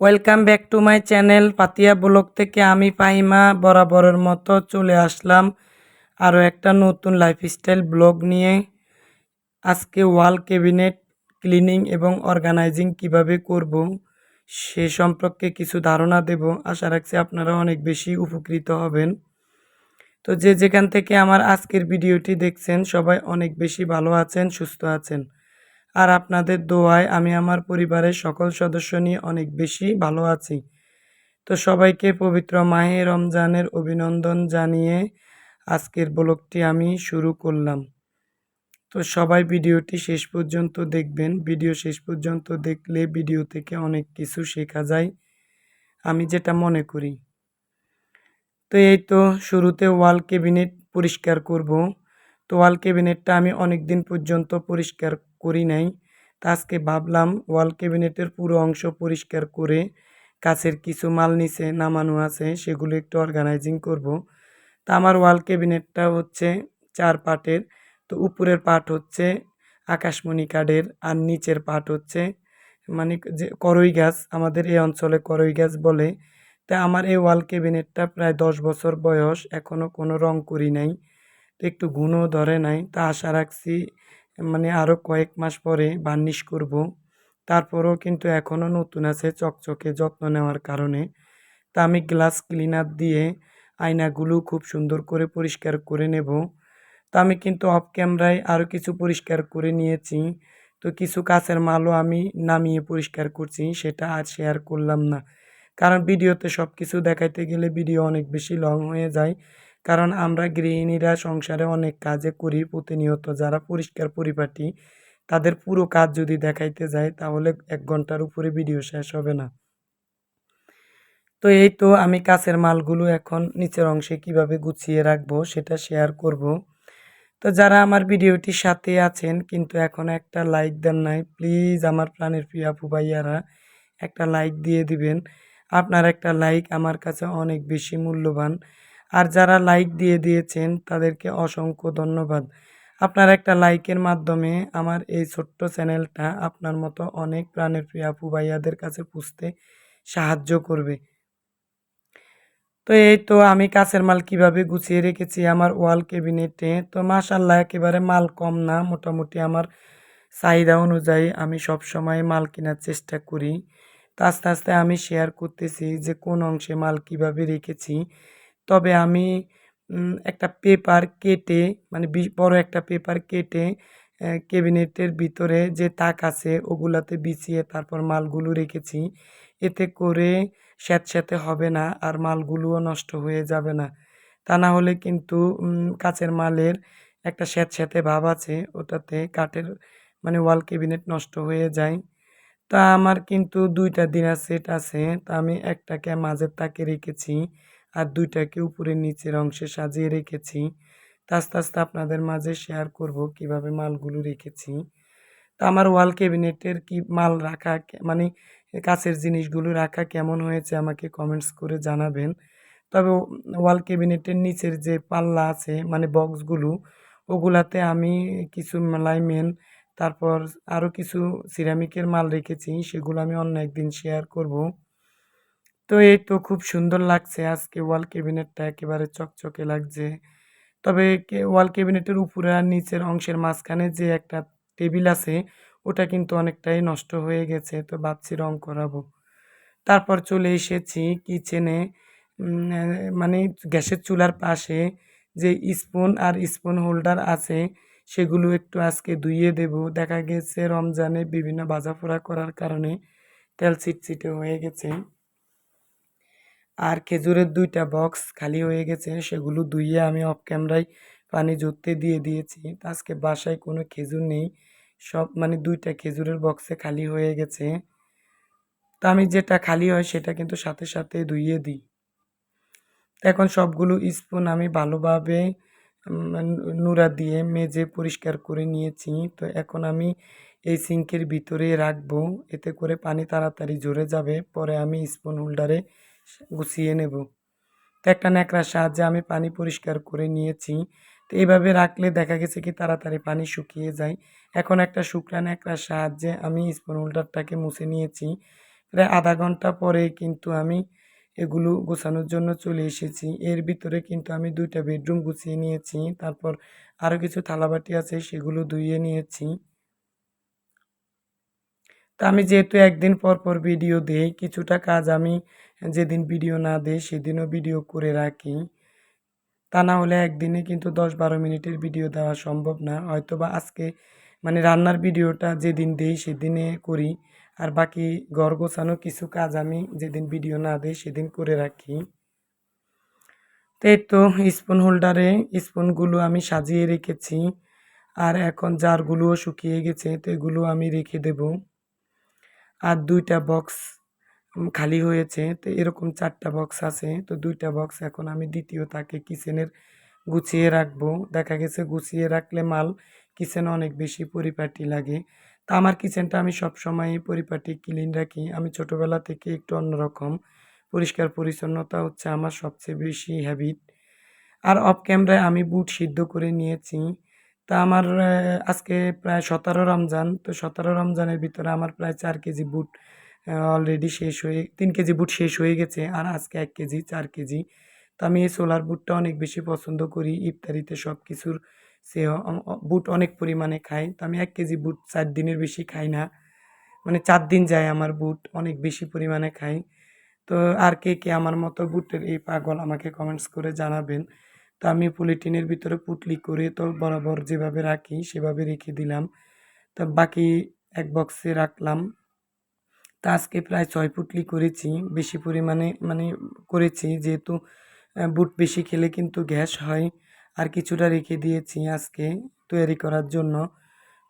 Welcome back to my channel Patia blog থেকে আমি পাহিমা বরাবরের মতো চলে আসলাম আরও একটা নতুন লাইফস্টাইল ব্লগ নিয়ে। আজকে ওয়াল ক্যাবিনেট ক্লিনিং এবং অর্গানাইজিং কীভাবে করব সে সম্পর্কে কিছু ধারণা দেব। আশা রাখছি আপনারা অনেক বেশি উপকৃত হবেন। তো যে যেখান থেকে আমার আজকের ভিডিওটি দেখছেন, সবাই অনেক বেশি ভালো আছেন, সুস্থ আছেন। আর আপনাদের দোয়ায় আমি আমার পরিবারের সকল সদস্য নিয়ে অনেক বেশি ভালো আছি। তো সবাইকে পবিত্র মাহে রমজানের অভিনন্দন জানিয়ে আজকের ব্লগটি আমি শুরু করলাম। তো সবাই ভিডিওটি শেষ পর্যন্ত দেখবেন। ভিডিও শেষ পর্যন্ত দেখলে ভিডিও থেকে অনেক কিছু শেখা যায়, আমি যেটা মনে করি। তো এই তো শুরুতে ওয়াল ক্যাবিনেট পরিষ্কার করব। তো ওয়াল ক্যাবিনেটটা আমি অনেক দিন পর্যন্ত পরিষ্কার করি নাই। তা আজকে ভাবলাম ওয়াল ক্যাবিনেটের পুরো অংশ পরিষ্কার করে কাছের কিছু মাল নিচে নামানো আছে, সেগুলো একটু অর্গানাইজিং করব। তা আমার ওয়াল ক্যাবিনেটটা হচ্ছে চার পার্টের তো উপরের পার্ট হচ্ছে আকাশমণি কাঠের আর নিচের পার্ট হচ্ছে মানে যে করই গাছ, আমাদের এই অঞ্চলে করই গাছ বলে। তা আমার এই ওয়াল ক্যাবিনেটটা প্রায় দশ বছর বয়স এখনও কোনো রং করি নাই, তো একটু গুণও ধরে নাই। তা আশা রাখছি মানে আরও কয়েক মাস পরে বার্নিশ করব। তারপরেও কিন্তু এখনও নতুন আছে চকচকে যত্ন নেওয়ার কারণে। তা আমি গ্লাস ক্লিনার দিয়ে আয়নাগুলো খুব সুন্দর করে পরিষ্কার করে নেব। তা আমি কিন্তু অফ ক্যামেরায় আরও কিছু পরিষ্কার করে নিয়েছি। তো কিছু কাছের মালও আমি নামিয়ে পরিষ্কার করছি, সেটা আর শেয়ার করলাম না। কারণ ভিডিওতে সব কিছু দেখাইতে গেলে ভিডিও অনেক বেশি লং হয়ে যায়। কারণ আমরা গৃহিণীরা সংসারে অনেক কাজে করি প্রতিনিয়ত যারা পরিষ্কার পরিপাটি, তাদের পুরো কাজ যদি দেখাইতে যায় তাহলে এক ঘণ্টার উপরে ভিডিও শেষ হবে না। তো এই তো আমি কাছের মালগুলো এখন নিচের অংশে কীভাবে গুছিয়ে রাখব সেটা শেয়ার করব। তো যারা আমার ভিডিওটির সাথে আছেন কিন্তু এখন একটা লাইক দেন নাই প্লিজ আমার প্রাণের প্রিয় আপু ভাইয়ারা একটা লাইক দিয়ে দিবেন। আপনার একটা লাইক আমার কাছে অনেক বেশি মূল্যবান। আর যারা লাইক দিয়ে দিয়েছেন, তাদেরকে অসংখ্য ধন্যবাদ। আপনার একটা লাইকের মাধ্যমে আমার এই ছোট্ট চ্যানেলটা আপনার মতো অনেক প্রাণের প্রিয় আপু ভাইয়াদের কাছে পুষতে সাহায্য করবে। তো এই তো আমি কাছের মাল কীভাবে গুছিয়ে রেখেছি আমার ওয়াল ক্যাবিনেটে তো মাশাল্লাহ একেবারে মাল কম না, মোটামুটি আমার চাহিদা অনুযায়ী আমি সব সময় মাল কেনার চেষ্টা করি। তো আস্তে আস্তে আমি শেয়ার করতেছি যে কোন অংশে মাল কীভাবে রেখেছি। তবে আমি একটা পেপার কেটে মানে বড় একটা পেপার কেটে ক্যাবিনেটের ভিতরে যে তাক আছে ওগুলাতে বিছিয়ে তারপর মালগুলো রেখেছি। এতে করে স্যাঁতস্যাঁতে হবে না আর মালগুলোও নষ্ট হয়ে যাবে না। তা না হলে কিন্তু কাচের মালের একটা স্যাঁতস্যাঁতে ভাব আছে, ওটাতে কাঠের মানে ওয়াল ক্যাবিনেট নষ্ট হয়ে যায়। তা আমার কিন্তু দুইটা দিনার সেট আছে, তা আমি একটাকে মাঝের তাকে রেখেছি। আর দুইটাকে উপরের নিচের অংশে সাজিয়ে রেখেছি। আস্তে আস্তে আপনাদের মাঝে শেয়ার করব কীভাবে মালগুলো রেখেছি। তা আমার ওয়াল ক্যাবিনেটের কি মাল রাখা মানে কাছের জিনিসগুলো রাখা কেমন হয়েছে আমাকে কমেন্টস করে জানাবেন। তবে ওয়াল ক্যাবিনেটের নিচের যে পাল্লা আছে মানে বক্সগুলো ওগুলাতে আমি কিছু লাইমেন তারপর আরও কিছু সিরামিকের মাল রেখেছি, সেগুলো আমি অন্য একদিন শেয়ার করব। তো এই তো খুব সুন্দর লাগছে আজকে ওয়াল ক্যাবিনেটটা একেবারে চকচকে লাগছে। তবে ওয়াল ক্যাবিনেটের উপরে আর নিচের অংশের মাঝখানে যে একটা টেবিল আছে, ওটা কিন্তু অনেকটাই নষ্ট হয়ে গেছে, তো ভাবছি রং করাবো। তারপর চলে এসেছি কিচেনে মানে গ্যাসের চুলার পাশে যে স্পুন আর স্পুন হোল্ডার আছে, সেগুলো একটু আজকে ধুইয়ে দেব। দেখা গেছে রমজানে বিভিন্ন বাজাফোড়া করার কারণে তেল চিটচিটে হয়ে গেছে। আর খেজুরের দুইটা বক্স খালি হয়ে গেছে, সেগুলো ধুইয়ে আমি অফ ক্যামেরায় পানি জুততে দিয়ে দিয়েছি। আজকে বাসায় কোনো খেজুর নেই, সব মানে দুইটা খেজুরের বক্সে খালি হয়ে গেছে। তা আমি যেটা খালি হয় সেটা কিন্তু সাথে সাথে ধুইয়ে দিই। এখন সবগুলো স্পুন আমি ভালোভাবে নুরা দিয়ে মেজে পরিষ্কার করে নিয়েছি। তো এখন আমি এই সিঙ্কের ভিতরে রাখব, এতে করে পানি তাড়াতাড়ি ঝরে যাবে। পরে আমি স্পুন হোল্ডারে গুছিয়ে নেব। তো একটা ন্যাকড়ার সাহায্যে আমি পানি পরিষ্কার করে নিয়েছি। তো এইভাবে রাখলে দেখা গেছে কি তাড়াতাড়ি পানি শুকিয়ে যায়। এখন একটা শুকনা ন্যাকড়ার সাহায্যে আমি স্পুন হোল্ডারটাকে মুছে নিয়েছি। প্রায় আধা ঘণ্টা পরে কিন্তু আমি এগুলো গোছানোর জন্য চলে এসেছি। এর ভিতরে কিন্তু আমি দুইটা বেডরুম গুছিয়ে নিয়েছি। তারপর আরও কিছু থালাবাটি আছে, সেগুলো ধুইয়ে নিয়েছি। তা আমি যেহেতু একদিন পর পর ভিডিও দিই, কিছুটা কাজ আমি যেদিন ভিডিও না দেয় সেদিনও ভিডিও করে রাখি। তা না হলে একদিনে কিন্তু দশ বারো মিনিটের ভিডিও দেওয়া সম্ভব না। হয়তো বা আজকে মানে রান্নার ভিডিওটা যেদিন দেই, সেদিনে করি। আর বাকি ঘর গোছানো কিছু কাজ আমি যেদিন ভিডিও না দেই, সেদিন করে রাখি। তো এই তো স্পুন হোল্ডারে স্পুনগুলো আমি সাজিয়ে রেখেছি। আর এখন জারগুলোও শুকিয়ে গেছে, তো এগুলো আমি রেখে দেব। আর দুইটা বক্স খালি হয়েছে। তো এরকম চারটা বক্স আছে। তো দুইটা বক্স এখন আমি দ্বিতীয় তাকে কিচেনের গুছিয়ে রাখব। দেখা গেছে গুছিয়ে রাখলে মাল কিচেনে অনেক বেশি পরিপাটি লাগে। তা আমার কিচেনটা আমি সবসময় পরিপাটি ক্লিন রাখি। আমি ছোটোবেলা থেকে একটু অন্যরকম। পরিষ্কার পরিচ্ছন্নতা হচ্ছে আমার সবচেয়ে বেশি হ্যাবিট আর অফ ক্যামেরায় আমি বুট সিদ্ধ করে নিয়েছি। তা আমার আজকে প্রায় সতেরো রমজান। তো সতেরো রমজানের ভিতরে আমার প্রায় চার কেজি বুট অলরেডি শেষ হয়ে, তিন কেজি বুট শেষ হয়ে গেছে আর আজকে এক কেজি, চার কেজি। তো আমি এই সোলার বুটটা অনেক বেশি পছন্দ করি, ইফতারিতে সব কিছুর সে বুট অনেক পরিমাণে খাই। তো আমি এক কেজি বুট চার দিনের বেশি খাই না। মানে চার দিন যায় আমার বুট অনেক বেশি পরিমাণে খাই। তো আর কে কে আমার মতো বুটের এই পাগল আমাকে কমেন্টস করে জানাবেন। তো আমি পলিটিনের ভিতরে পুটলি করে তো বরাবর যেভাবে রাখি, সেভাবে রেখে দিলাম। তো বাকি এক বক্সে রাখলাম। তা আজকে প্রায় ছয় পুটলি করেছি, বেশি পরিমাণে মানে করেছি যেহেতু বুট বেশি খেলে কিন্তু গ্যাস হয়। আর কিছুটা রেখে দিয়েছি আজকে তৈরি করার জন্য।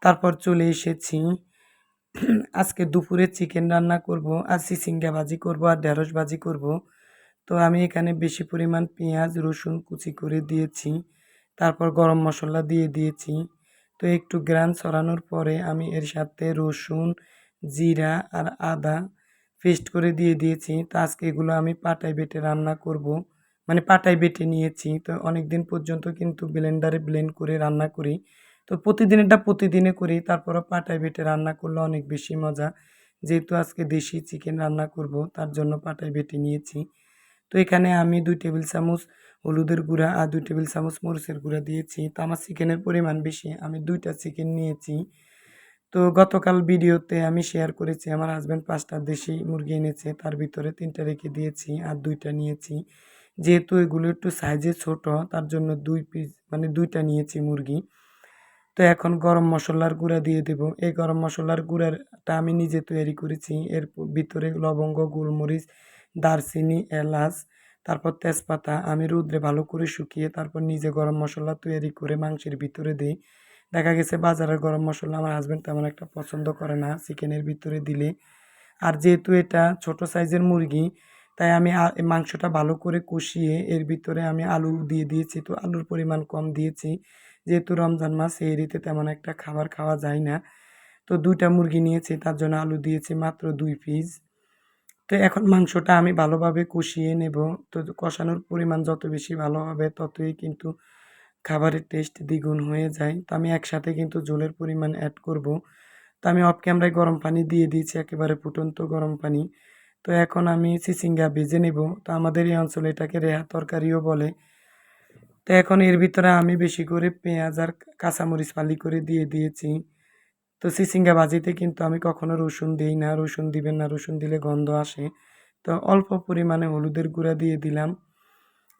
তারপর চলে এসেছি। আজকে দুপুরে চিকেন রান্না করব, আর সিসিঙ্গা ভাজি করব, আর ঢেঁড়স ভাজি করব। তো আমি এখানে বেশি পরিমাণ পেঁয়াজ, রসুন কুচি করে দিয়েছি। তারপর গরম মশলা দিয়ে দিয়েছি। তো একটু গ্রান ছড়ানোর পরে আমি এর সাথে রসুন জিরা আর আদা পেস্ট করে দিয়ে দিয়েছি। তো আজকে এগুলো আমি পাটায় বেটে রান্না করব। মানে পাটায় বেটে নিয়েছি। তো অনেক দিন পর্যন্ত কিন্তু ব্লেন্ডারে ব্লেন্ড করে রান্না করি। তো প্রতিদিনেরটা প্রতিদিনে করি। তারপরও পাটায় বেটে রান্না করলে অনেক বেশি মজা। যেহেতু আজকে দেশি চিকেন রান্না করব, তার জন্য পাটায় বেটে নিয়েছি। তো এখানে আমি দুই টেবিল চামচ হলুদের গুঁড়া আর দুই টেবিল চামচ মরিচের গুঁড়া দিয়েছি। তো আমার চিকেনের পরিমাণ বেশি। আমি দুইটা চিকেন নিয়েছি। তো গতকাল ভিডিওতে আমি শেয়ার করেছি, আমার হাজব্যান্ড পাঁচটা দেশি মুরগি এনেছে, তার ভিতরে তিনটা রেখে দিয়েছি আর দুইটা নিয়েছি। যেহেতু এগুলো একটু সাইজে ছোট, তার জন্য দুই পিস মানে দুইটা নিয়েছি মুরগি। তো এখন গরম মশলার গুঁড়া দিয়ে দেব। এই গরম মশলার গুঁড়াটা আমি নিজে তৈরি করেছি। এর ভিতরে লবঙ্গ, গোলমরিচ, দারচিনি, এলাচ, তারপর তেজপাতা, আমি রোদ্রে ভালো করে শুকিয়ে তারপর নিজে গরম মশলা তৈরি করে মাংসের ভিতরে দিই। দেখা গেছে বাজারের গরম মশলা আমার হাজব্যান্ড তেমন একটা পছন্দ করে না, চিকেনের ভিতরে দিলে। আর যেহেতু এটা ছোট সাইজের মুরগি, তাই আমি মাংসটা ভালো করে কষিয়ে এর ভিতরে আমি আলু দিয়ে দিয়েছি, তো আলুর পরিমাণ কম দিয়েছি। যেহেতু রমজান মাস এরিতে তেমন একটা খাবার খাওয়া যায় না। তো দুইটা মুরগি নিয়েছি, তার জন্য আলু দিয়েছি মাত্র দুই পিস তো এখন মাংসটা আমি ভালোভাবে কষিয়ে নেব। তো কষানোর পরিমাণ যত বেশি ভালো হবে, ততই কিন্তু খাবারের টেস্ট দ্বিগুণ হয়ে যায়। তো আমি একসাথে কিন্তু ঝোলের পরিমাণ অ্যাড করব। তো আমি অফ ক্যামেরায় গরম পানি দিয়ে দিয়েছি, একেবারে ফুটন্ত গরম পানি। তো এখন আমি চিচিঙ্গা ভেজে নেব। তো আমাদের এই অঞ্চলে এটাকে রেহা তরকারিও বলে। তো এখন এর ভিতরে আমি বেশি করে পেঁয়াজ আর কাঁচামরিচ ফালি করে দিয়ে দিয়েছি। তো চিচিঙ্গা ভাজিতে কিন্তু আমি কখনো রসুন দিই না। রসুন দিবেন না, রসুন দিলে গন্ধ আসে। তো অল্প পরিমাণে হলুদের গুঁড়া দিয়ে দিলাম।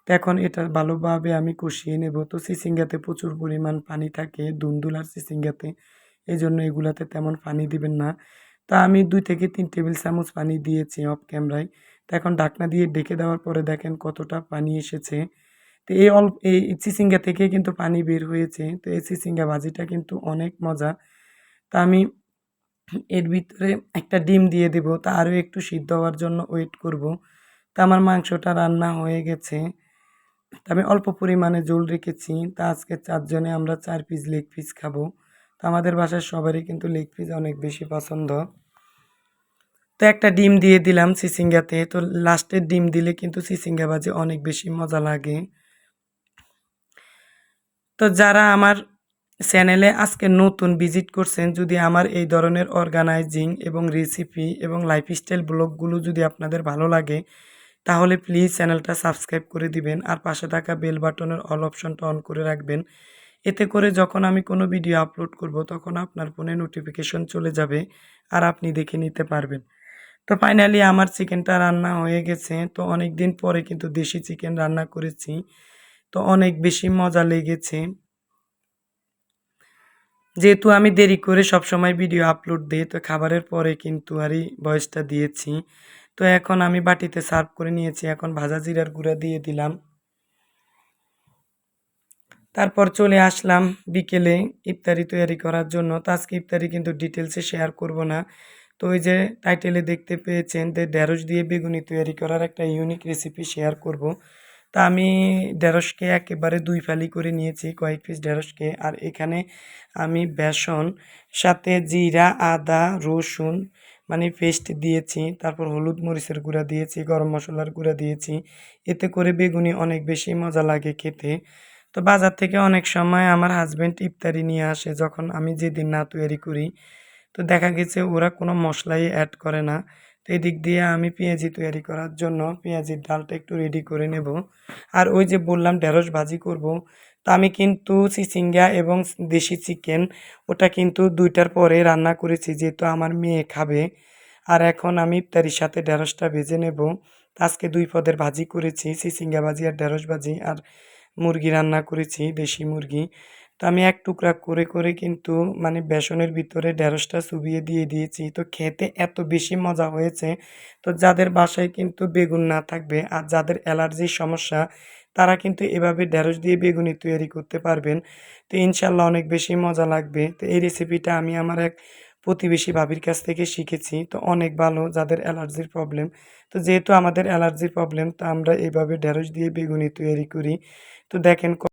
এখন এটা ভালোভাবে আমি কষিয়ে নেব। তো চিচিঙ্গাতে প্রচুর পরিমাণ পানি থাকে, দুন্দুল আর চিচিঙ্গাতে এই জন্য এগুলাতে তেমন পানি দিবেন না। তা আমি দুই থেকে তিন টেবিল চামচ পানি দিয়েছি অফ ক্যামেরায়। তো এখন ঢাকনা দিয়ে ডেকে দেওয়ার পরে দেখেন কতটা পানি এসেছে। তো এই অল্প, এই চিচিঙ্গা থেকে কিন্তু পানি বের হয়েছে। তো এই চিচিঙ্গা ভাজিটা কিন্তু অনেক মজা। তা আমি এর ভিতরে একটা ডিম দিয়ে দেবো। তা আরও একটু সিদ্ধ হওয়ার জন্য ওয়েট করব। তা আমার মাংসটা রান্না হয়ে গেছে। তা আমি অল্প পরিমাণে জল রেখেছি। তা আজকে চারজনে আমরা চার পিস লেগ পিস খাব। তো আমাদের বাসার সবারই কিন্তু লেগ পিস অনেক বেশি পছন্দ। তো একটা ডিম দিয়ে দিলাম সিসিঙ্গাতে। তো লাস্টের ডিম দিলে কিন্তু সিসিঙ্গা বাজে অনেক বেশি মজা লাগে। তো যারা আমার চ্যানেলে আজকে নতুন ভিজিট করছেন, যদি আমার এই ধরনের অর্গানাইজিং এবং রেসিপি এবং লাইফস্টাইল ব্লগগুলো যদি আপনাদের ভালো লাগে তাহলে প্লিজ চ্যানেলটা সাবস্ক্রাইব করে দিবেন আর পাশে থাকা বেল বাটনের অল অপশনটা অন করে রাখবেন। এতে করে যখন আমি কোনো ভিডিও আপলোড করব, তখন আপনার ফোনে নোটিফিকেশন চলে যাবে আর আপনি দেখে নিতে পারবেন। তো ফাইনালি আমার চিকেনটা রান্না হয়ে গেছে। তো অনেক দিন পরে কিন্তু দেশি চিকেন রান্না করেছি। তো অনেক বেশি মজা লেগেছে। যেহেতু আমি দেরি করে সবসময় ভিডিও আপলোড দিই, তো খাবারের পরে কিন্তু আরই ভয়েসটা দিয়েছি। তো এখন আমি বাটিতে সার্ভ করে নিয়েছি। এখন ভাজা জিরার গুঁড়া দিয়ে দিলাম। তারপর চলে আসলাম বিকেলে ইফতারি তৈরি করার জন্য। তো আজকে ইফতারি কিন্তু ডিটেলসে শেয়ার করব না। তো ওই যে টাইটেলে দেখতে পেয়েছেন যে ঢেঁড়স দিয়ে বেগুনি তৈরি করার একটা ইউনিক রেসিপি শেয়ার করব। তা আমি ঢেঁড়সকে একেবারে দুই ফালি করে নিয়েছি, কয়েক পিস ঢেঁড়সকে। আর এখানে আমি বেসন, সাথে জিরা, আদা, রসুন মানে পেস্ট দিয়েছি, তারপর হলুদ মরিচের গুঁড়া দিয়েছি, গরম মশলার গুঁড়া দিয়েছি। এতে করে বেগুনি অনেক বেশি মজা লাগে খেতে। তো বাজার থেকে অনেক সময় আমার হাজব্যান্ড ইফতারি নিয়ে আসে যখন আমি যেদিন না তৈরি করি। তো দেখা গেছে ওরা কোনো মশলাই অ্যাড করে না। তো এদিক দিয়ে আমি পেঁয়াজি তৈরি করার জন্য পেঁয়াজির ডালটা একটু রেডি করে নেব। আর ওই যে বললাম, ঢেঁড়স ভাজি করব। তো আমি কিন্তু চিচিঙ্গা এবং দেশি চিকেন, ওটা কিন্তু দুইটার পরে রান্না করেছি, যেহেতু আমার মেয়ে খাবে। আর এখন আমি ইফতারির সাথে ঢেঁড়সটা ভেজে নেব। আজকে দুই পদের ভাজি করেছি চিচিঙ্গা ভাজি আর ঢেঁড়স ভাজি, আর মুরগি রান্না করেছি, দেশি মুরগি। তো আমি এক টুকরা করে করে কিন্তু মানে বেসনের ভিতরে ঢেঁড়সটা চুবিয়ে দিয়ে দিয়েছি। তো খেতে এত বেশি মজা হয়েছে। তো যাদের বাসায় কিন্তু বেগুন না থাকবে আর যাদের অ্যালার্জির সমস্যা, তারা কিন্তু এভাবে ঢেঁড়স দিয়ে বেগুনি তৈরি করতে পারবেন। তো ইনশাল্লাহ অনেক বেশি মজা লাগবে। তো এই রেসিপিটা আমি আমার এক প্রতিবেশী ভাবির কাছ থেকে শিখেছি। তো অনেক ভালো যাদের অ্যালার্জির প্রবলেম। তো যেহেতু আমাদের অ্যালার্জির প্রবলেম, তো আমরা এইভাবে ঢেঁড়স দিয়ে বেগুনি তৈরি করি। তো দেখেন